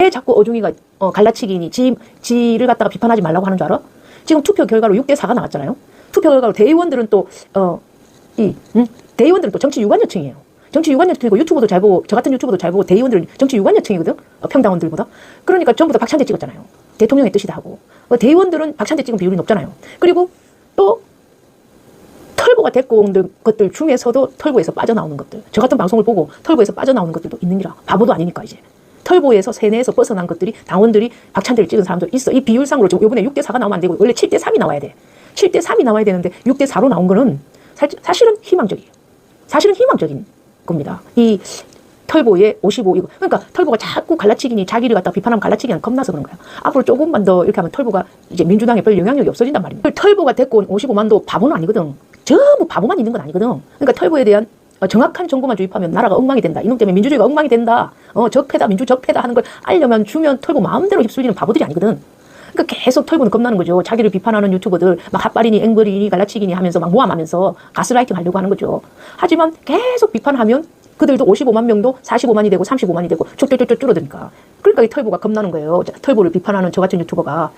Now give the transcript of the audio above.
왜 자꾸 어중이가 어, 갈라치기니 지, 지를 갖다가 비판하지 말라고 하는 줄 알아? 지금 투표 결과로 6대 4가 나왔잖아요. 투표 결과로 대의원들은 또 어, 이 음? 대의원들은 또 정치 유관여층이에요. 정치 유관여층이고 유튜브도 잘 보고 저 같은 유튜브도 잘 보고 대의원들은 정치 유관여층이거든. 어, 평당원들보다. 그러니까 전부 다 박찬대 찍었잖아요. 대통령의 뜻이다 하고. 어, 대의원들은 박찬대 찍은 비율이 높잖아요. 그리고 또 털보가 데리고 온 것들 중에서도 털보에서 빠져나오는 것들. 저 같은 방송을 보고 털보에서 빠져나오는 것들도 있느니라. 바보도 아니니까 이제. 털보에서 세뇌에서 벗어난 것들이 당원들이 박찬대를 찍은 사람도 있어. 이 비율상으로 지금 이번에 6대 4가 나오면 안 되고 원래 7대 3이 나와야 돼. 7대 3이 나와야 되는데 6대 4로 나온 거는 사, 사실은 희망적이에요. 사실은 희망적인 겁니다. 이 털보의 55 이거 그러니까 털보가 자꾸 갈라치기니 자기를 갖다 비판하면 갈라치기는 겁나서 그런 거야. 앞으로 조금만 더 이렇게 하면 털보가 이제 민주당에 별 영향력이 없어진단 말입니다. 털보가 온 55만도 바보는 아니거든. 전부 바보만 있는 건 아니거든. 그러니까 털보에 대한 어, 정확한 정보만 주입하면 나라가 엉망이 된다. 이놈 때문에 민주주의가 엉망이 된다. 어, 적폐다, 민주 적폐다 하는 걸 알려면 주면 털보 마음대로 휩쓸리는 바보들이 아니거든. 그러니까 계속 털보는 겁나는 거죠. 자기를 비판하는 유튜버들 막 핫바리니 앵벌이니 갈라치기니 하면서 막 모함하면서 가스라이팅 하려고 하는 거죠. 하지만 계속 비판하면 그들도 55만 명도 45만이 되고 35만이 되고 쭉쭉쭉쭉 줄어드니까. 그러니까 이 털보가 겁나는 거예요. 자, 털보를 비판하는 저 같은 유튜버가